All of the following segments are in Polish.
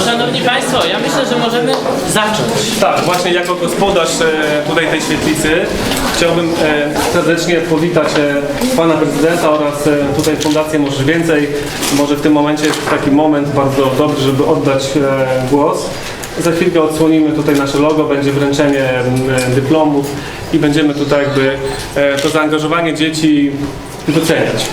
Szanowni Państwo, ja myślę, że możemy zacząć. Tak, właśnie jako gospodarz e, tutaj tej świetlicy chciałbym e, serdecznie powitać e, Pana Prezydenta oraz tutaj Fundację Może Więcej. Może w tym momencie jest taki moment bardzo dobry, żeby oddać głos. Za chwilkę odsłonimy tutaj nasze logo, będzie wręczenie dyplomów i będziemy tutaj jakby to zaangażowanie dzieci doceniać.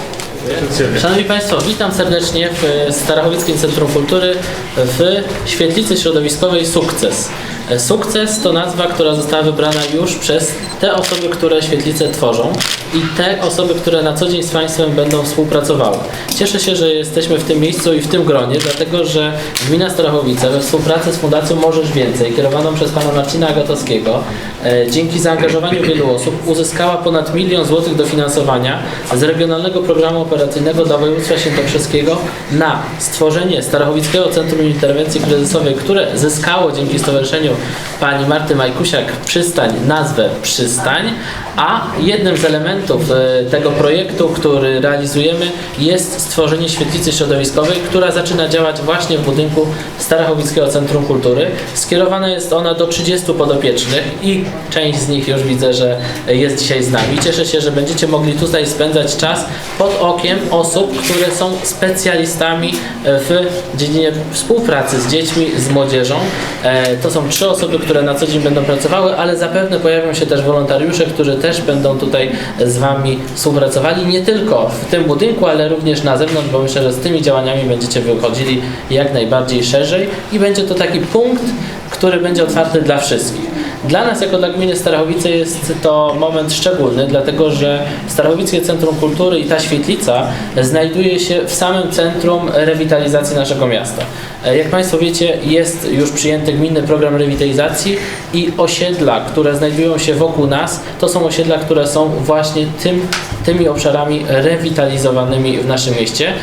Szanowni Państwo, witam serdecznie w e, Starachowieckim Centrum Kultury w świetlicy środowiskowej Sukces. E, Sukces to nazwa, która została wybrana już przez te osoby, które świetlicę tworzą i te osoby, które na co dzień z Państwem będą współpracowały. Cieszę się, że jesteśmy w tym miejscu i w tym gronie, dlatego że Gmina Starachowice we współpracy z Fundacją Możesz Więcej, kierowaną przez Pana Marcina Agatowskiego, e, dzięki zaangażowaniu wielu osób uzyskała ponad milion złotych dofinansowania z Regionalnego Programu Operacyjnego dla Województwa Świętokrzyskiego na stworzenie Starachowickiego Centrum Interwencji Kryzysowej, które zyskało dzięki stowarzyszeniu pani Marty Majkusiak przystań nazwę Przystań, a jednym z elementów e, tego projektu, który realizujemy jest stworzenie świetlicy środowiskowej, która zaczyna działać właśnie w budynku Starachowickiego Centrum Kultury. Skierowana jest ona do 30 podopiecznych i część z nich już widzę, że jest dzisiaj z nami. Cieszę się, że będziecie mogli tutaj spędzać czas pod okiem osób, które są specjalistami e, w dziedzinie współpracy z dziećmi, z młodzieżą. E, To są trzy osoby, które na co dzień będą pracowały, ale zapewne pojawią się też wolontariusze, którzy też będą tutaj z Wami współpracowali, nie tylko w tym budynku, ale również na zewnątrz, bo myślę, że z tymi działaniami będziecie wychodzili jak najbardziej szerzej i będzie to taki punkt, który będzie otwarty dla wszystkich. Dla nas, jako dla gminy Starachowice, jest to moment szczególny, dlatego że Starachowickie Centrum Kultury i ta świetlica znajduje się w samym centrum rewitalizacji naszego miasta. E, Jak Państwo wiecie, jest już przyjęty gminny program rewitalizacji i osiedla, które znajdują się wokół nas, to są osiedla, które są właśnie tym, tymi obszarami rewitalizowanymi w naszym mieście.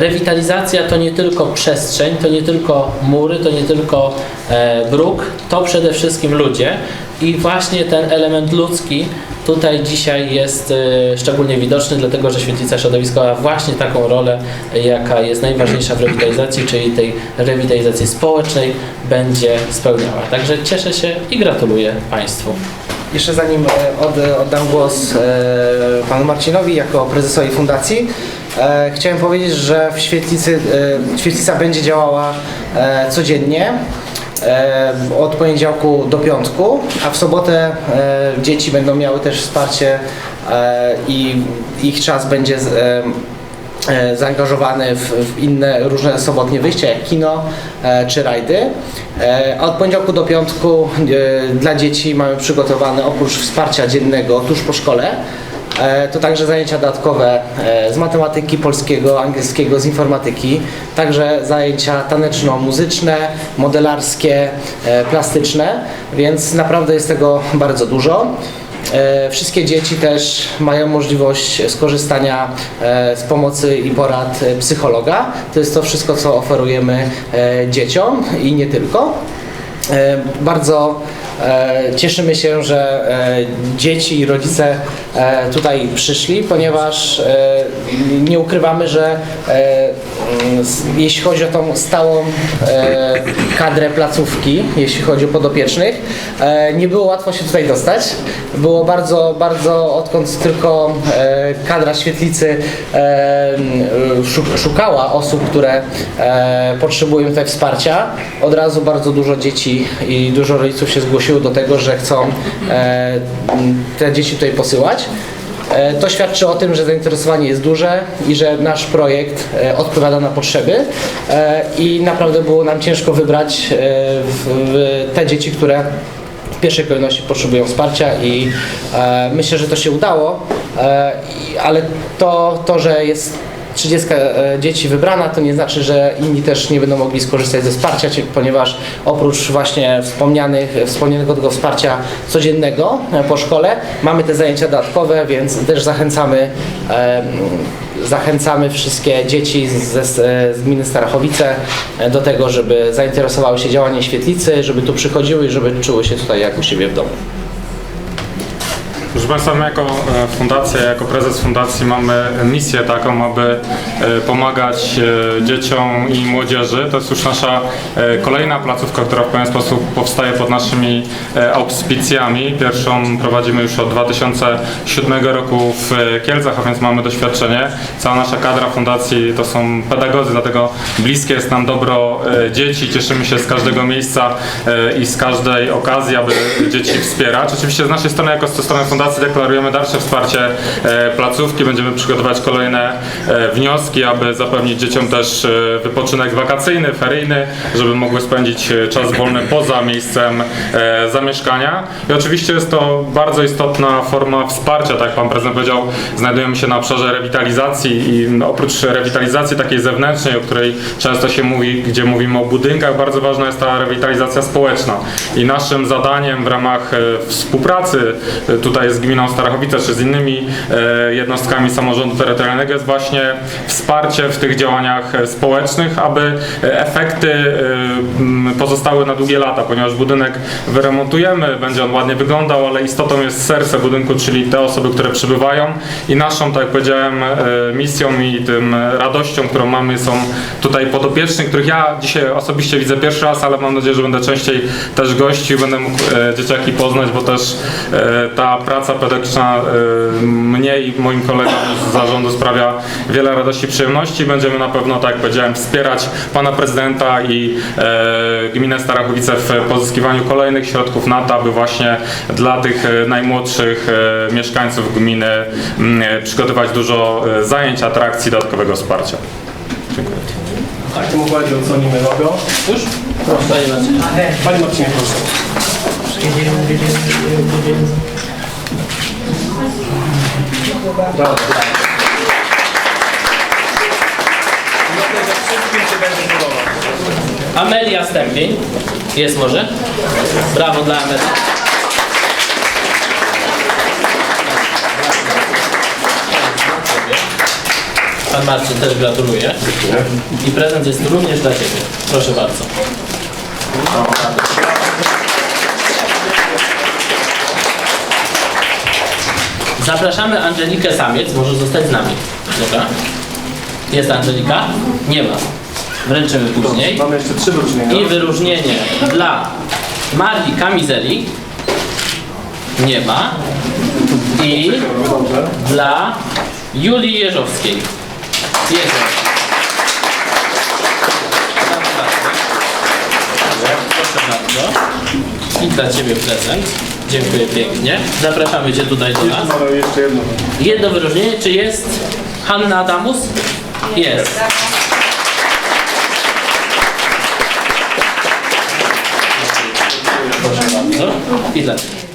Rewitalizacja to nie tylko przestrzeń, to nie tylko mury, to nie tylko e, bruk, to przede wszystkim ludzie i właśnie ten element ludzki tutaj dzisiaj jest e, szczególnie widoczny, dlatego że świetlica środowiskowa właśnie taką rolę, jaka jest najważniejsza w rewitalizacji, czyli tej rewitalizacji społecznej będzie spełniała. Także cieszę się i gratuluję Państwu. Jeszcze zanim e, od, oddam głos e, panu Marcinowi jako prezesowi fundacji, e, chciałem powiedzieć, że w świetlicy, e, świetlica będzie działała e, codziennie e, od poniedziałku do piątku, a w sobotę e, dzieci będą miały też wsparcie e, i ich czas będzie z, e, e, zaangażowany w, w inne różne sobotnie wyjścia, jak kino e, czy rajdy. E, a od poniedziałku do piątku e, dla dzieci mamy przygotowane oprócz wsparcia dziennego tuż po szkole, to także zajęcia dodatkowe e, z matematyki, polskiego, angielskiego, z informatyki, także zajęcia taneczno-muzyczne, modelarskie, e, plastyczne, więc naprawdę jest tego bardzo dużo. E, Wszystkie dzieci też mają możliwość skorzystania e, z pomocy i porad e, psychologa. To jest to wszystko, co oferujemy e, dzieciom i nie tylko. E, Bardzo e, cieszymy się, że e, dzieci i rodzice e, tutaj przyszli, ponieważ e, nie ukrywamy, że e, jeśli chodzi o tą stałą e, kadrę placówki, jeśli chodzi o podopiecznych, e, nie było łatwo się tutaj dostać. Było bardzo, bardzo, odkąd tylko e, kadra świetlicy e, szukała osób, które e, potrzebują tutaj wsparcia, od razu bardzo dużo dzieci i dużo rodziców się zgłosiło do tego, że chcą e, te dzieci tutaj posyłać. E, To świadczy o tym, że zainteresowanie jest duże i że nasz projekt e, odpowiada na potrzeby i naprawdę było nam ciężko wybrać te dzieci, które w pierwszej kolejności potrzebują wsparcia i myślę, że to się udało, ale to, to, że jest 30 e, dzieci wybrana, to nie znaczy, że inni też nie będą mogli skorzystać ze wsparcia, ponieważ oprócz właśnie wspomnianych, wspomnianego tego wsparcia codziennego e, po szkole, mamy te zajęcia dodatkowe, więc też zachęcamy e, zachęcamy wszystkie dzieci z, gminy Starachowice do tego, żeby zainteresowały się działaniem świetlicy, żeby tu przychodziły i żeby czuły się tutaj jak u siebie w domu. Proszę Państwa, my jako e, fundacja, jako prezes fundacji mamy misję taką, aby e, pomagać e, dzieciom i młodzieży. To jest już nasza kolejna placówka, która w pewien sposób powstaje pod naszymi auspicjami. Pierwszą prowadzimy już od 2007 roku w Kielcach, a więc mamy doświadczenie. Cała nasza kadra fundacji to są pedagodzy, dlatego bliskie jest nam dobro dzieci. Cieszymy się z każdego miejsca i z każdej okazji, aby dzieci wspierać. Oczywiście z naszej strony, jako ze strony fundacji deklarujemy dalsze wsparcie e, placówki. Będziemy przygotować kolejne e, wnioski, aby zapewnić dzieciom też e, wypoczynek wakacyjny, feryjny, żeby mogły spędzić czas wolny poza miejscem zamieszkania. I oczywiście jest to bardzo istotna forma wsparcia, tak jak Pan Prezydent powiedział, znajdujemy się na obszarze rewitalizacji i no, oprócz rewitalizacji takiej zewnętrznej, o której często się mówi, gdzie mówimy o budynkach, bardzo ważna jest ta rewitalizacja społeczna. I naszym zadaniem w ramach współpracy tutaj z gminą Starachowice czy z innymi e, jednostkami samorządu terytorialnego jest właśnie wsparcie w tych działaniach e, społecznych, aby e, efekty pozostały na długie lata, ponieważ budynek wyremontujemy, będzie on ładnie wyglądał, ale istotą jest serce budynku, czyli te osoby, które przybywają. I naszą, tak jak powiedziałem, misją i tym radością, którą mamy są tutaj podopieczni, których ja dzisiaj osobiście widzę pierwszy raz, ale mam nadzieję, że będę częściej też gościł, będę mógł dzieciaki poznać, bo też ta praca pedagogiczna e, mnie i moim kolegom z zarządu sprawia wiele radości i przyjemności. Będziemy na pewno, tak jak powiedziałem, wspierać pana prezydenta i e, gminę Starachowice w pozyskiwaniu kolejnych środków na to, aby właśnie dla tych e, najmłodszych mieszkańców gminy przygotować dużo zajęć, atrakcji, dodatkowego wsparcia. Dziękuję. W tym układzie odsłonimy logo. Już? Proszę. Panie Marcinie. Panie Marcinie, proszę. Dobra. Myślę, że wszystkim się będzie podobać. Amelia Stępień. Jest może? Brawo dla Amelii. Pan Marcin też gratuluje. I prezent jest również dla Ciebie. Proszę bardzo. Zapraszamy Angelikę Samiec, może zostać z nami. Dobra. Jest Angelika? Nie ma. Wręczymy później. Mamy jeszcze trzy wyróżnienia. I wyróżnienie dla Marii Kamizeli nie ma. I dla Julii Jeżowskiej. Jest. Proszę bardzo. I dla Ciebie prezent. Dziękuję pięknie. Zapraszamy Cię tutaj do nas. Jeszcze jedno. Jedno wyróżnienie. Czy jest Hanna Adamus? Jest. Proszę bardzo. I.